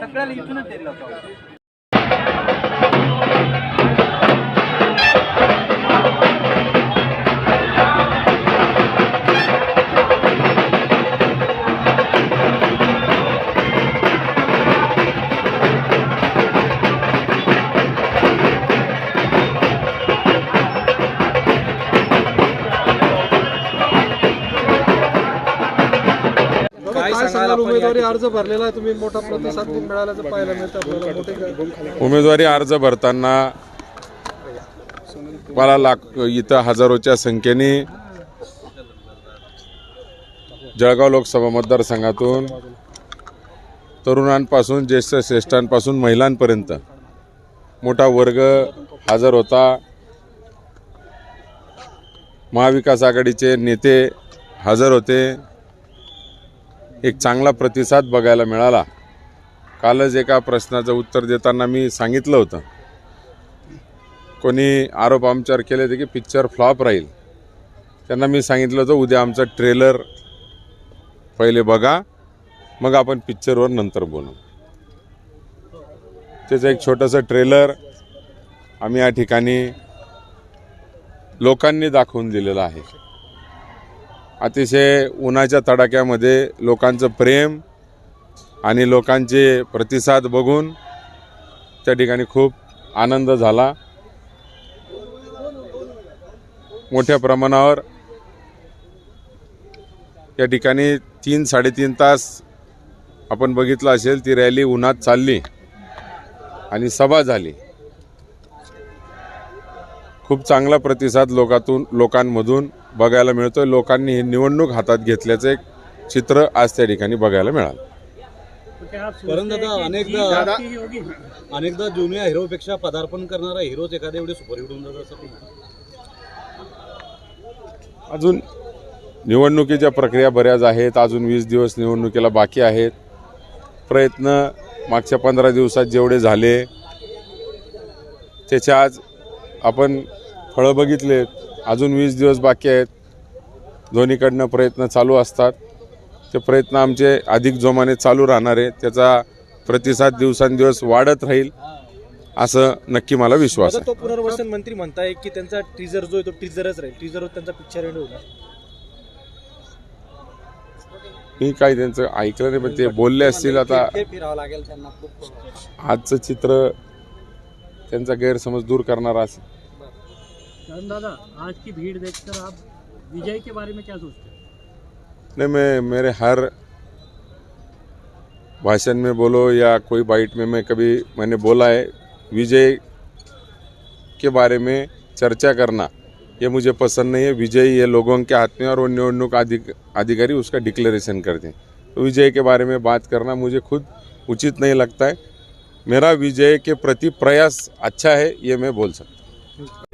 सगळ्याला इथूनच येतो उमेदवारी अर्ज भरलेला आहे. तुम्ही मोठा प्रतिसाद मिळाल्याचं पाहायला मिळतं. आपल्याला मोठे उमेदवारी अर्ज भरताना मला लाख इथं हजारोच्या संख्येने जळगाव लोकसभा मतदारसंघातून तरुणांपासून ज्येष्ठ श्रेष्ठांपासून महिलांपर्यंत मोठा वर्ग हजर होता. महाविकास आघाडीचे नेते हजर होते. एक चांगला प्रतिसाद बघायला मिळाला. कालच एका प्रश्नाचं उत्तर देताना मी सांगितलं होतं. कोणी आरोप आमच्यावर केले होते की पिक्चर फ्लॉप राहील. त्यांना मी सांगितलं होतं उद्या आमचं ट्रेलर पहिले बघा मग आपण पिक्चरवर नंतर बोलू. त्याचं एक छोटंसं ट्रेलर आम्ही या ठिकाणी लोकांनी दाखवून दिलेलं आहे. अतिशय उन्हाच्या तडाक्यामध्ये लोकांचं प्रेम आणि लोकांचे प्रतिसाद बघून त्या ठिकाणी खूप आनंद झाला. मोठ्या प्रमाणावर या ठिकाणी तीन साडेतीन तास आपण बघितलं असेल ती रॅली उन्हात चालली आणि सभा झाली. खूप चांगला प्रतिसाद लोकातून लोकांमधून बघायला मिळतोय. लोकांनी ही निवडणूक हातात घेतल्याचं एक चित्र आज त्या ठिकाणी बघायला मिळालं. परंतु दादा. अनेकदा अनेकदा जुन्या हिरोपेक्षा पदार्पण करणारा हिरोच एखाद्या एवढे सुपरहिट होऊन अजून निवडणुकीच्या प्रक्रिया बऱ्याच आहेत. अजून वीस दिवस निवडणुकीला बाकी आहेत. प्रयत्न मागच्या पंधरा दिवसात जेवढे झाले त्याचे आज आपण फळं बघितले अजून वीस दिवस बाकी आहेत. दोन्हीकडनं प्रयत्न चालू असतात. ते प्रयत्न आमचे अधिक जोमाने चालू राहणार आहे. त्याचा प्रतिसाद दिवसांदिवस वाढत राहील असं नक्की मला विश्वास आहे. तो पुनर्वसन मंत्री म्हणताय की त्यांचा टीजर जो आहे तो टीजरच राहील. टीजरवर त्यांचा पिक्चर एंड होणार. मी काही त्यांचं ऐकलं नाही पण ते बोलले असतील आता. फिरावं लागेल त्यांना खूप. आजचं चित्र त्यांचा गैरसमज दूर करणारा असेल. दादा, आज की भीड़ देखकर आप विजय के बारे में क्या सोचते हैं? नहीं, मैं, मेरे हर भाषण में बोलो या कोई बाइट में मैं कभी मैंने बोला है, विजय के बारे में चर्चा करना, ये मुझे पसंद नहीं है। विजय ये लोगों के हाथ में और वो निवडणूक अधिक, अधिकारी उसका डिक्लेरेशन करते हैं। तो विजय के बारे में बात करना मुझे खुद उचित नहीं लगता है। मेरा विजय के प्रति प्रयास अच्छा है, ये मैं बोल सकता हूँ।